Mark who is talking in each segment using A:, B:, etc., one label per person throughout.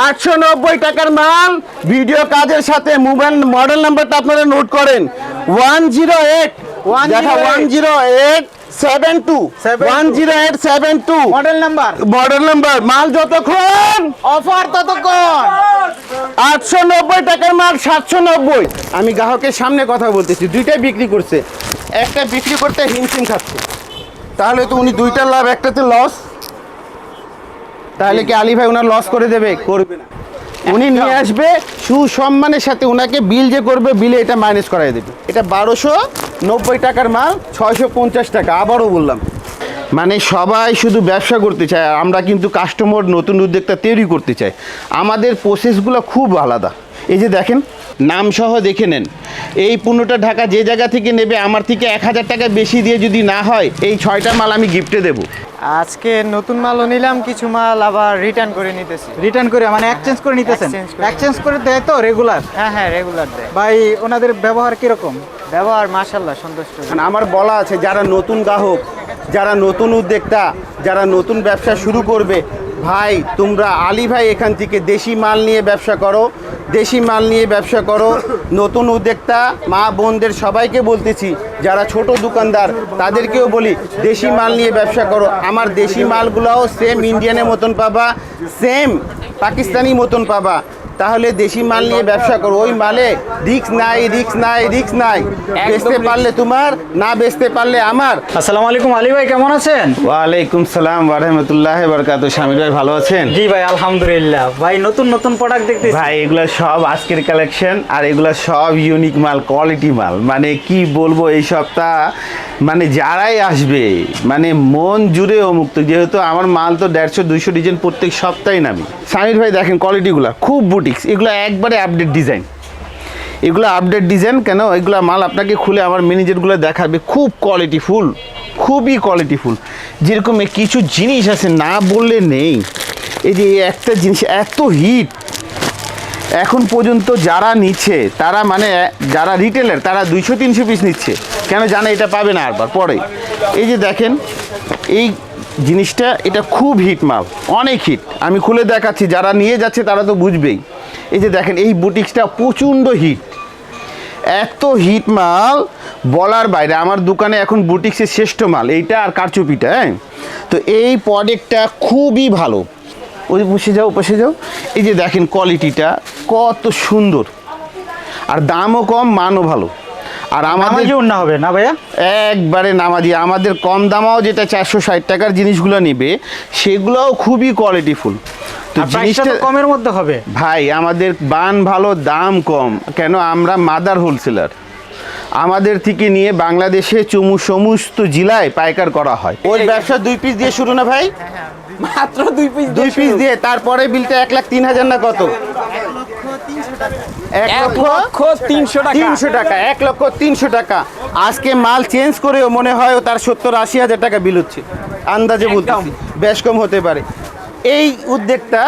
A: আটশো নব্বই টাকার মাল। ভিডিও কাজের সাথে মোবাইল মডেল নাম্বারটা আপনারা নোট করেন। ওয়ান জিরো এইট দেখা one zero eight. Seven two. One zero eight seven two.
B: Model number.
A: Model number. মাল যতক্ষণ।
B: অফার ততক্ষণ।
A: আটশো নব্বই টাকার মাল সাতশো নব্বই। আমি গ্রাহকের সামনে কথা বলতেছি দুইটাই বিক্রি করছে। একটা বিক্রি করতে হিমশিম খাচ্ছে। তাহলে তো উনি দুইটার লাভ একটাতে লস তাহলে কি আলী ভাই ওনার লস করে দেবে? করবে না। উনি নিয়ে আসবে সুসম্মানের সাথে ওনাকে বিল যে করবে বিলে এটা মাইনাস করাই দেবে। এটা বারোশো নব্বই টাকার মাল ছয়শো পঞ্চাশ টাকা আবারও বললাম। মানে সবাই শুধু ব্যবসা করতে চায় আমরা কিন্তু কাস্টমার নতুন উদ্যোক্তা তৈরি করতে চাই। আমাদের প্রসেসগুলো খুব আলাদা। এই যে দেখেন নাম সহ দেখে নেন। এই পণ্যটা ঢাকা যে জায়গা থেকে নেবে আমার থেকে এক হাজার টাকা বেশি দিয়ে যদি না হয় এই ছয়টা মাল আমি গিফটে দেবো।
B: আজকে নতুন মালও নিলাম কিছু মাল আবার রিটার্ন করে নিতেছি।
C: রিটার্ন করে মানে এক্সচেঞ্জ করে নিতেছেন। এক্সচেঞ্জ করে দেয় তো রেগুলার
B: হ্যাঁ হ্যাঁ রেগুলার দেয়।
C: ভাই ওনাদের ব্যবহার কীরকম?
B: ব্যবহার মাশাল্লাহ সন্তুষ্ট।
A: মানে আমার বলা আছে যারা নতুন গ্রাহক যারা নতুন উদ্যোক্তা যারা নতুন ব্যবসা শুরু করবে ভাই, তোমরা আলী ভাই এখান থেকে দেশি মাল নিয়ে ব্যবসা করো, দেশি মাল নিয়ে ব্যবসা করো। নতুন উদ্যোক্তা, মা বোনদের সবাইকে বলতেছি, যারা ছোট দোকানদার, তাদেরকেও বলি, দেশি মাল নিয়ে ব্যবসা করো। আমার দেশি মালগুলোও সেম ইন্ডিয়ানের মতন পাবা সেম পাকিস্তানি মতন পাবা। তাহলে দেশি মাল নিয়ে ব্যবসা করো। ওই মালে রিক্স নাই রিক্স নাই রিক্স নাই। বেচতে পারলে তোমার না বেচতে পারলে আমার।
C: আসসালামু আলাইকুম আলী ভাই কেমন আছেন?
A: ওয়ালাইকুম সালাম ওরহমতুল্লাহ বরকাত স্বামী ভাই ভালো আছেন?
C: জি ভাই আলহামদুলিল্লাহ। ভাই নতুন নতুন প্রোডাক্ট দেখতেছি।
A: ভাই এগুলা সব আজকের কালেকশন আর এগুলা সব ইউনিক মাল কোয়ালিটি মাল। মানে কি বলব এই সপ্তাহ মানে যারাই আসবে মানে মন জুড়ে মুক্ত যেহেতু আমার মাল তো দেড়শো দুইশো ডিজাইন প্রত্যেক সপ্তাহে নামি। সামির ভাই দেখেন কোয়ালিটিগুলো খুব বুটিক্স এগুলো একবারে আপডেট ডিজাইন এগুলো আপডেট ডিজাইন কেন? এগুলো মাল আপনাকে খুলে আমার ম্যানেজারগুলো দেখাবে। খুব কোয়ালিটিফুল খুবই কোয়ালিটিফুল যেরকম কিছু জিনিস আছে, না বললে নেই। এই যে একটা জিনিস, এত হিট এখন পর্যন্ত যারা নিচ্ছে, তারা মানে যারা রিটেলার তারা দুইশো, তিনশো পিস নিচ্ছে। কেন জানে, এটা পাবে না আরবার, পরে। এই যে দেখেন, এই জিনিসটা, এটা খুব হিট মাল, অনেক হিট আমি খুলে দেখাচ্ছি, যারা নিয়ে যাচ্ছে, তারা তো বুঝবেই। এই যে দেখেন এই বুটিক্সটা প্রচণ্ড হিট। এত হিট মাল বলার বাইরে আমার দোকানে এখন বুটিক্সের শ্রেষ্ঠ মাল এইটা আর কারচুপিটা হ্যাঁ? তো এই প্রোডাক্টটা খুবই ভালো। ওই বসে যাও বসে যাও। এই যে দেখেন কোয়ালিটিটা কত সুন্দর। আর দামও কম মানও ভালো। আর আমাদের
C: না হবে না ভাইয়া?
A: একবারে নামাজি আমাদের কম দামাও যেটা চারশো ষাট টাকার জিনিসগুলো নেবে সেগুলোও খুবই কোয়ালিটিফুল তো জিনিসটা
C: কমের মধ্যে হবে।
A: ভাই আমাদের বান ভালো দাম কম। কেন? আমরা মাদার হোলসেলার আমাদের থেকে নিয়ে বাংলাদেশে চুমু সমস্ত জেলায় পাইকার করা হয়। ওই ব্যবসা দুই পিস দিয়ে শুরু না ভাই?
C: মাত্র দুই পিস
A: দুই পিস দিয়ে তারপরে বিলটা এক লাখ তিন হাজার না কত? এক লক্ষ
C: তিনশো
A: তিনশো টাকা এক লক্ষ তিনশো টাকা। আজকে মাল চেঞ্জ করেও মনে হয় তার সত্তর আশি হাজার টাকা বিল হচ্ছে। আন্দাজে বলতেছি। বেশ কম হতে পারে। এই উদ্যোগটা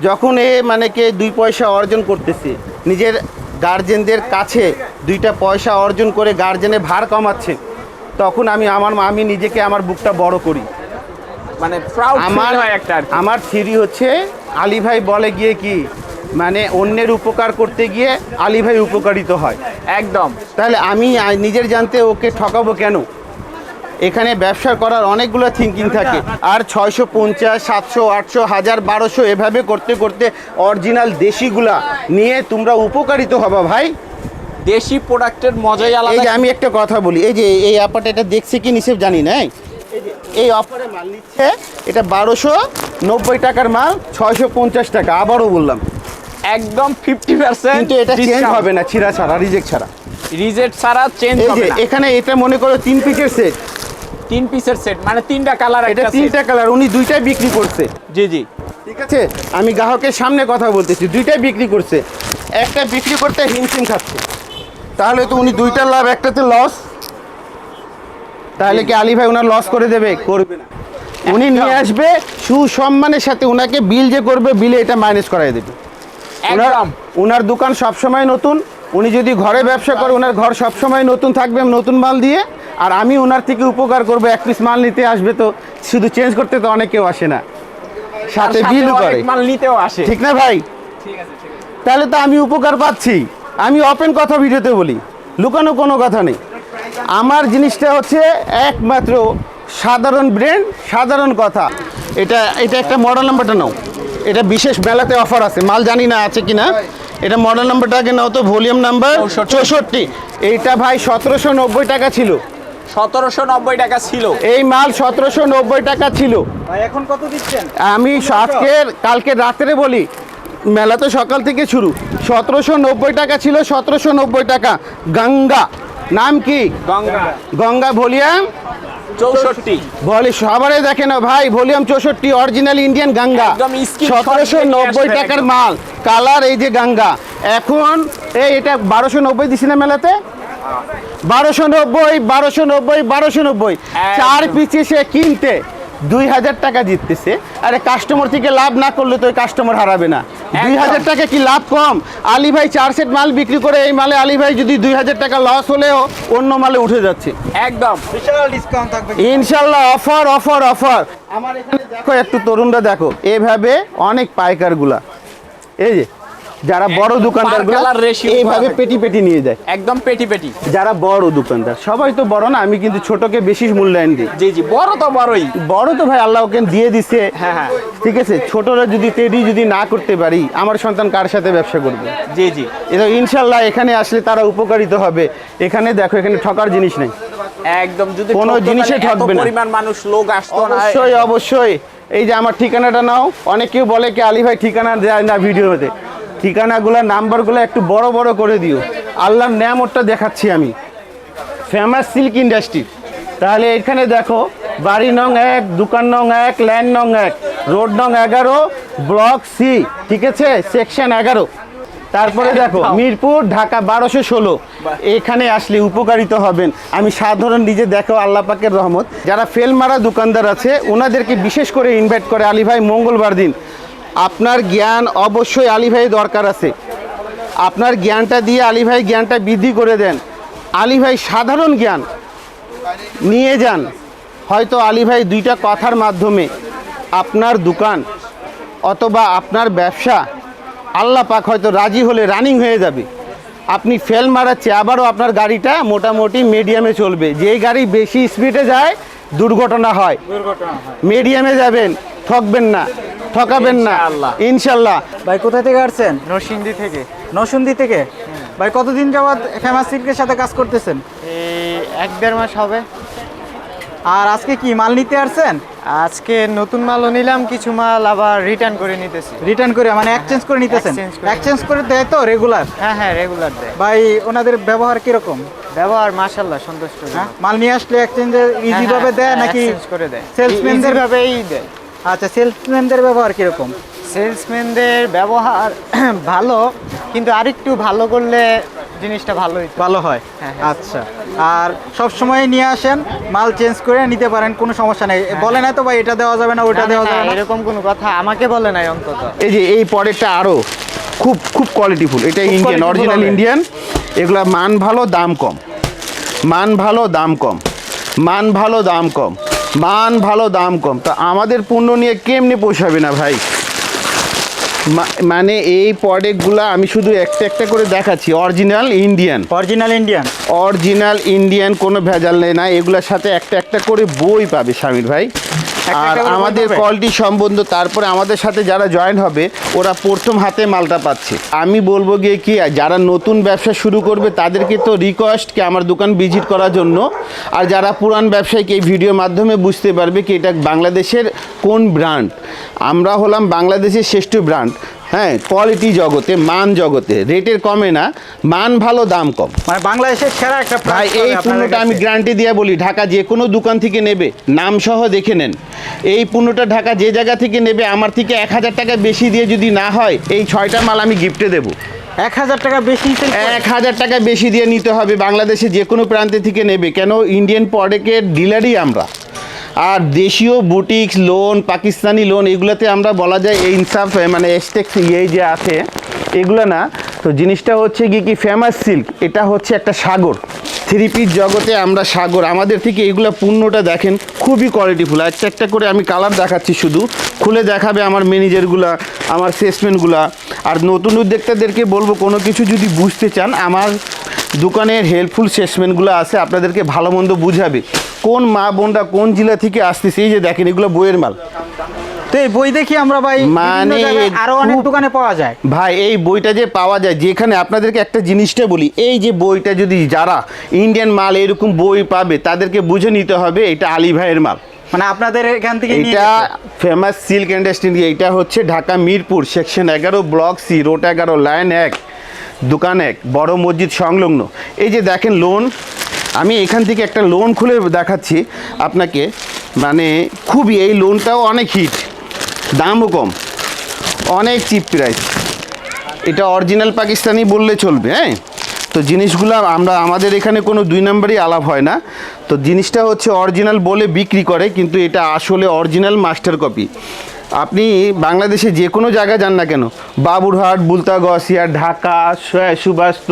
A: যখন এ মানে কে দুই পয়সা অর্জন করতেছে নিজের গার্জেনদের কাছে দুইটা পয়সা অর্জন করে গার্জেনে ভার কমাচ্ছে তখন আমি আমার আমি নিজেকে আমার বুকটা বড় করি।
D: মানে
A: আমার
D: হয় একটা
A: আমার থিরি হচ্ছে আলী ভাই বলে গিয়ে কি মানে অন্যের উপকার করতে গিয়ে আলী ভাই উপকারিত হয়।
D: একদম।
A: তাহলে আমি নিজের জানতে ওকে ঠকাবো কেন? এখানে ব্যবসা করার অনেকগুলো থিঙ্কিং থাকে। আর ছয়শো পঞ্চাশ সাতশো আটশো হাজার বারোশো এভাবে করতে করতে অরিজিনাল দেশিগুলা নিয়ে তোমরা উপকারিত হবা ভাই।
D: দেশি প্রোডাক্টের মজাই আলাদা।
A: এই যে আমি একটা কথা বলি এই যে এই অফারটা এটা দেখছে কি নিষেধ জানি না এই অফারে মাল নিচ্ছে এটা বারোশো নব্বই টাকার মাল ছয়শো পঞ্চাশ টাকা আবারও বললাম।
D: একদম ফিফটি পার্সেন্ট
A: কিন্তু এটা চেঞ্জ হবে না ছিঁড়া ছাড়া রিজেক্ট ছাড়া।
D: রিজেক্ট ছাড়া চেঞ্জ হবে
A: এখানে এটা মনে করো তিন পিসের সেট
D: তিন পিসের সেট মানে তিনটা কালার
A: এটা তিনটা কালার উনি দুইটাই বিক্রি করছে।
D: জি জি।
A: ঠিক আছে? আমি গ্রাহকের সামনে কথা বলতেছি দুইটাই বিক্রি করছে। একটা বিক্রি করতে হিমসিম খাচ্ছে। তাহলে তো উনি দুইটা লাভ একটাতে লস তাহলে কি আলী ভাই ওনার লস করে দেবে? করবে না। উনি নিয়ে আসবে সুসম্মানের সাথে ওনাকে বিল যে করবে বিলে এটা মাইনাস করাই দেবে। ওনার ওনার দোকান সবসময় নতুন উনি যদি ঘরে ব্যবসা করে ওনার ঘর সবসময় নতুন থাকবে নতুন মাল দিয়ে আর আমি ওনার থেকে উপকার করব এক পিস মাল নিতে আসবে তো শুধু চেঞ্জ করতে তো অনেকেও আসে না। সাথে বিলও করে।
D: মাল নিতেও আসে।
A: ঠিক না ভাই? তাহলে তো আমি উপকার পাচ্ছি। আমি ওপেন কথা ভিডিওতে বলি লুকানো কোনো কথা নেই। আমার জিনিসটা হচ্ছে একমাত্র সাধারণ ব্র্যান্ড সাধারণ কথা। এটা এটা একটা মডেল নাম্বারটা নাও। এটা বিশেষ মেলাতে অফার আছে। মাল জানি না আছে কি না এটা মডেল নাম্বারটা আগে নাও তো ভলিউম নাম্বার
D: চৌষট্টি।
A: এইটা ভাই সতেরোশো নব্বই টাকা ছিল।
D: সতেরোশো নব্বই টাকা ছিল।
A: এই মাল সতেরোশো নব্বই টাকা ছিল।
C: এখন কত দিচ্ছেন?
A: আমি আজকের কালকে রাত্রে বলি মেলা তো সকাল থেকে শুরু। সতেরোশো নব্বই টাকা ছিল সতেরোশো নব্বই টাকা। গঙ্গা। নাম কি?
D: গঙ্গা।
A: গঙ্গা ভলিউম
D: চৌষট্টি।
A: বলি সবারই দেখে না ভাই ভলিউম চৌষট্টি অরিজিনাল ইন্ডিয়ান গাঙ্গা সতেরোশো নব্বই টাকার মাল কালার এই যে গাঙ্গা এখন এই এটা বারোশো নব্বই দিছি না মেলাতে? বারোশো নব্বই বারোশো নব্বই বারোশো নব্বই। চার পিচে সে কিনতে। দুই হাজার টাকা জিততেছে। আরে কাস্টমার থেকে লাভ না করলে তো ওই কাস্টমার হারাবে না। দুই হাজার টাকা কি লাভ কম? আলী ভাই চার সেট মাল বিক্রি করে এই মালে আলী ভাই যদি দুই হাজার টাকা লস হলেও অন্য মালে উঠে যাচ্ছে।
D: একদম।
C: বিশাল ডিসকাউন্ট থাকবে।
A: ইনশাল্লাহ অফার অফার অফার আমার এখানে দেখো একটু তরুণরা দেখো। এভাবে অনেক পাইকারগুলা। এই যে যারা বড়
D: colour
A: এইভাবে পেটি পেটি নিয়ে যায়।
D: একদম পেটি পেটি।
A: যারা বড় দোকানদার। সবাই তো বড় না আমি কিন্তু ছোটকে বেশি মূল্যায়ন দিই।
D: জি জি বড় তো বড়ই।
A: বড় তো ভাই আল্লাহ ওকে দিয়ে দিছে।
D: হ্যাঁ, হ্যাঁ।
A: ঠিক আছে ছোটরা যদি তেডি যদি না করতে পারি আমার সন্তান কার সাথে ব্যবসা করবে?
D: জি জি।
A: এটা ইনশাল্লাহ এখানে আসলে তারা উপকারিত হবে। এখানে দেখো এখানে ঠকার জিনিস নেই।
D: একদম যদি
A: কোনো জিনিসে ঠকবে না।
D: পরিমাণ মানুষ লোক আসতো না।
A: অবশ্যই অবশ্যই। এই যে আমার ঠিকানাটা নাও অনেকেও বলে কি আলী ভাই ঠিকানা দেয় না ভিডিওতে ঠিকানাগুলো, নাম্বারগুলো একটু বড় বড় করে দিও। আল্লাহর ন্যামতটা দেখাচ্ছি আমি। Famous silk industry. তাহলে এখানে দেখো, বাড়ি নং এক, দোকান নং এক, ল্যান্ড নং এক, রোড নং এগারো, ব্লক সি, ঠিক আছে? সেকশন এগারো। তারপরে দেখো, মিরপুর, ঢাকা বারোশো ষোলো। এখানে আসলে উপকারিত হবেন। আমি সাধারণ নিজে দেখো, আল্লাহ পাকের রহমত। যারা ফেল মারা দোকানদার আছে, ওনাদেরকে বিশেষ করে ইনভাইট করে আলী ভাই মঙ্গলবার দিন। আপনার জ্ঞান অবশ্যই আলী ভাই দরকার আছে। আপনার জ্ঞানটা দিয়ে আলী ভাই জ্ঞানটা বৃদ্ধি করে দেন। আলী ভাই সাধারণ জ্ঞান। নিয়ে যান। হয়তো আলী ভাই দুইটা কথার মাধ্যমে আপনার দোকান অথবা আপনার ব্যবসা আল্লাহ পাক হয়তো রাজি হলে রানিং হয়ে যাবে। আপনি ফেল মারাচ্ছে আবারও আপনার গাড়িটা মোটামুটি মিডিয়ামে চলবে। যেই গাড়ি বেশি স্পিডে যায় দুর্ঘটনা হয়। মিডিয়ামে যাবেন ঠকবেন না। ঠকাবেন না। ইনশাল্লাহ
C: ভাই কোথা থেকে আসছেন?
B: নরসিংদী থেকে।
C: নরসিংদী থেকে? ভাই কতদিন যাবত ফেমাস সিল্কের সাথে কাজ করতেছেন?
B: এক দেড় মাস হবে।
C: আর আজকে কি মাল নিতে আসছেন?
B: আজকে নতুন মালও নিলাম কিছু মাল আবার রিটার্ন করে নিতেছি।
C: রিটার্ন করে মানে এক্সচেঞ্জ করে নিতেছেন। এক্সচেঞ্জ করে। দেয় তো রেগুলার
B: হ্যাঁ হ্যাঁ রেগুলার দেয়।
C: ভাই ওনাদের ব্যবহার কীরকম?
B: ব্যবহার মাশাল্লাহ সন্তুষ্ট।
C: হ্যাঁ? মাল নিয়ে আসলে এক্সচেঞ্জে ইজি ভাবে দেয় নাকি
B: হ্যাঁ, করে দেয়।
C: সেলসম্যানদের
B: ভাবেই দেয়।
C: আচ্ছা সেলসম্যানদের ব্যবহার কীরকম?
B: সেলসম্যানদের ব্যবহার ভালো কিন্তু আরেকটু ভালো করলে জিনিসটা ভালো
C: ভালো হয়?
B: হ্যাঁ, হ্যাঁ।
C: আচ্ছা আর সব সময় নিয়ে আসেন মাল চেঞ্জ করে নিতে পারেন কোনো সমস্যা নেই। বলে না তো ভাই এটা দেওয়া যাবে না ওটা দেওয়া যাবে না।
B: এরকম কোনো কথা আমাকে বলে নাই অন্তত।
A: এই যে এই পরেরটা আরও খুব খুব কোয়ালিটিফুল এটা ইন্ডিয়ান অরিজিনাল ইন্ডিয়ান এগুলা মান ভালো দাম কম। মান ভালো দাম কম। মান ভালো দাম কম। মান ভালো দাম কম। তা আমাদের পণ্য নিয়ে কেমনি পোষাবে না ভাই? মানে এই প্রোডাক্টগুলো আমি শুধু একটা একটা করে দেখাচ্ছি। Original Indian
C: original Indian
A: original Indian কোনো ভেজাল নেই না। এগুলোর সাথে একটা একটা করে বই পাবে স্বামীর ভাই। আর আমাদের
C: কলটি
A: কোয়ালিটি সম্বন্ধ তারপরে আমাদের সাথে যারা জয়েন হবে ওরা প্রথম হাতে মালটা পাচ্ছে। আমি বলব গিয়ে কি যারা নতুন ব্যবসা শুরু করবে তাদেরকে তো রিকোয়েস্ট কি আমার দোকান ভিজিট করার জন্য। আর যারা পুরান ব্যবসায়ীকে এই ভিডিওর মাধ্যমে বুঝতে পারবে কি এটা বাংলাদেশের কোন ব্র্যান্ড আমরা হলাম বাংলাদেশের শ্রেষ্ঠ ব্র্যান্ড হ্যাঁ কোয়ালিটি জগতে মান জগতে রেটের কমে না মান ভালো দাম কম।
C: মানে বাংলাদেশের সেরা একটা
A: ভাই এই পণ্যটা আমি গ্যারান্টি দিয়ে বলি ঢাকা যে কোনো দোকান থেকে নেবে নাম সহ দেখে নেন। এই পণ্যটা ঢাকা যে জায়গা থেকে নেবে আমার থেকে এক হাজার টাকা বেশি দিয়ে যদি না হয় এই ছয়টা মাল আমি গিফটে দেবো।
C: এক হাজার টাকা বেশি
A: এক হাজার টাকা বেশি দিয়ে নিতে হবে বাংলাদেশে যে কোনো প্রান্তে থেকে নেবে। কেন? ইন্ডিয়ান প্রোডাক্টের ডিলারই আমরা। আর দেশীয় বুটিক্স লোন পাকিস্তানি লোন এগুলোতে আমরা বলা যায় এই ইনসাফ মানে এস্টেক্স এই যে আছে, এগুলো না। তো জিনিসটা হচ্ছে কি কি ফেমাস সিল্ক এটা হচ্ছে একটা সাগর। থ্রি পিস জগতে আমরা সাগর। আমাদের থেকে এইগুলো পূর্ণটা দেখেন, খুবই কোয়ালিটিফুল একটা একটা করে আমি কালার দেখাচ্ছি শুধু। খুলে দেখাবে আমার ম্যানেজারগুলা আমার সেলসম্যানগুলা আর নতুন উদ্যোক্তাদেরকে বলব, কোনো কিছু যদি বুঝতে চান, আমার দোকানের হেল্পফুল সেলসম্যানগুলো আছে, আপনাদেরকে ভালো মন্দ বুঝাবে। কোন মা বোনরা কোন জেলা থেকে আসতেছে এই যে দেখেন এগুলো বইয়ের মাল।
C: তো এই বই দেখি আমরা ভাই
A: মানে
C: আরও অনেক দোকানে পাওয়া যায়।
A: ভাই এই বইটা যে পাওয়া যায় যেখানে আপনাদেরকে একটা জিনিসটা বলি এই যে বইটা যদি যারা ইন্ডিয়ান মাল এরকম বই পাবে তাদেরকে বুঝে নিতে হবে এটা আলী ভাইয়ের মাল।
C: মানে আপনাদের এখান থেকে
A: এটা ফেমাস সিল্ক ইন্ডাস্ট্রি এইটা হচ্ছে ঢাকা মিরপুর সেকশন এগারো ব্লক সি রোড এগারো লাইন এক দোকান এক বড় মসজিদ সংলগ্ন। এই যে দেখেন লোন আমি এখান থেকে একটা লোন খুলে দেখাচ্ছি আপনাকে। মানে খুবই এই লোনটাও অনেক হিট দামও কম, অনেক চিপ প্রাইস এটা অরিজিনাল পাকিস্তানি বললে চলবে হ্যাঁ? তো জিনিসগুলো আমরা, আমাদের এখানে কোনো দুই নম্বরই আলাপ হয় না। তো জিনিসটা হচ্ছে অরিজিনাল বলে বিক্রি করে, কিন্তু এটা আসলে অরিজিনাল মাস্টার কপি আপনি বাংলাদেশে যে কোনো জায়গায় যান না কেন? বাবুরহাট বুলতা গসিয়া ঢাকা সুবাস্ত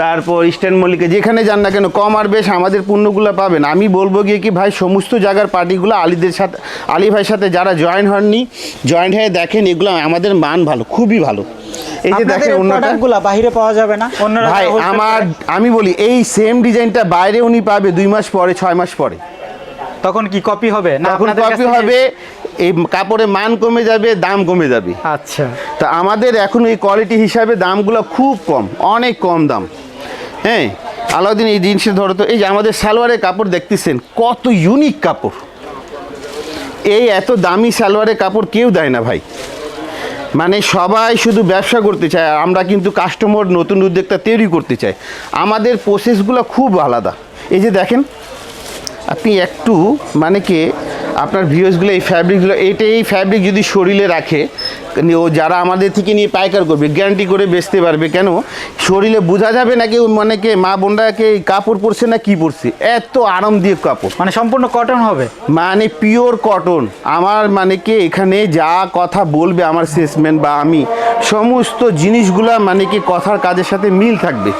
A: তারপর ইস্টার্ন মল্লিকে যেখানে যান না কেন কম আর বেশ আমাদের পণ্যগুলো পাবেন। আমি বলব গিয়ে কি ভাই সমস্ত জায়গার পার্টিগুলো আলীদের সাথে আলী ভাইয়ের সাথে যারা জয়েন হননি জয়েন্ট হয়ে দেখেন এগুলো আমাদের মান ভালো খুবই ভালো। এই যে দেখেন
C: প্রোডাক্টগুলো বাইরে পাওয়া যাবে না? অন্যরা
A: ভাই আমার আমি বলি এই সেম ডিজাইনটা বাইরে উনি পাবে দুই মাস পরে ছয় মাস পরে।
C: তখন কি কপি হবে? না
A: তখন কপি হবে এই কাপড়ের মান কমে যাবে দাম কমে যাবে।
C: আচ্ছা।
A: তা আমাদের এখন এই কোয়ালিটি হিসাবে দামগুলো খুব কম অনেক কম দাম। হ্যাঁ আলাউদ্দিন এই জিনিসটা ধরো তো এই যে আমাদের সালোয়ারের কাপড় দেখতেছেন কত ইউনিক কাপড়। এই এত দামি সালোয়ারের কাপড় কেউ দেয় না ভাই। মানে সবাই শুধু ব্যবসা করতে চায় আমরা কিন্তু কাস্টমার নতুন উদ্যোক্তা তৈরি করতে চাই। আমাদের প্রসেসগুলো খুব আলাদা। এই যে দেখেন আপনি একটু মানে কি আপনার ভিউজগুলো এই ফ্যাব্রিকগুলো এইটা এই ফ্যাব্রিক যদি শরীরে রাখে ও যারা আমাদের থেকে নিয়ে পাইকার করবে গ্যারান্টি করে বেচতে পারবে কেন? শরীরে বোঝা যাবে নাকি মানে কে মা বোনরাকে এই কাপড় পরছে না কি পরছে? এত আরাম দিয়ে কাপড়।
C: মানে সম্পূর্ণ কটন হবে?
A: মানে পিওর কটন আমার মানে কি এখানে যা কথা বলবে আমার সেলসম্যান বা আমি সমস্ত জিনিসগুলা মানে কি কথার কাজের সাথে মিল থাকবে।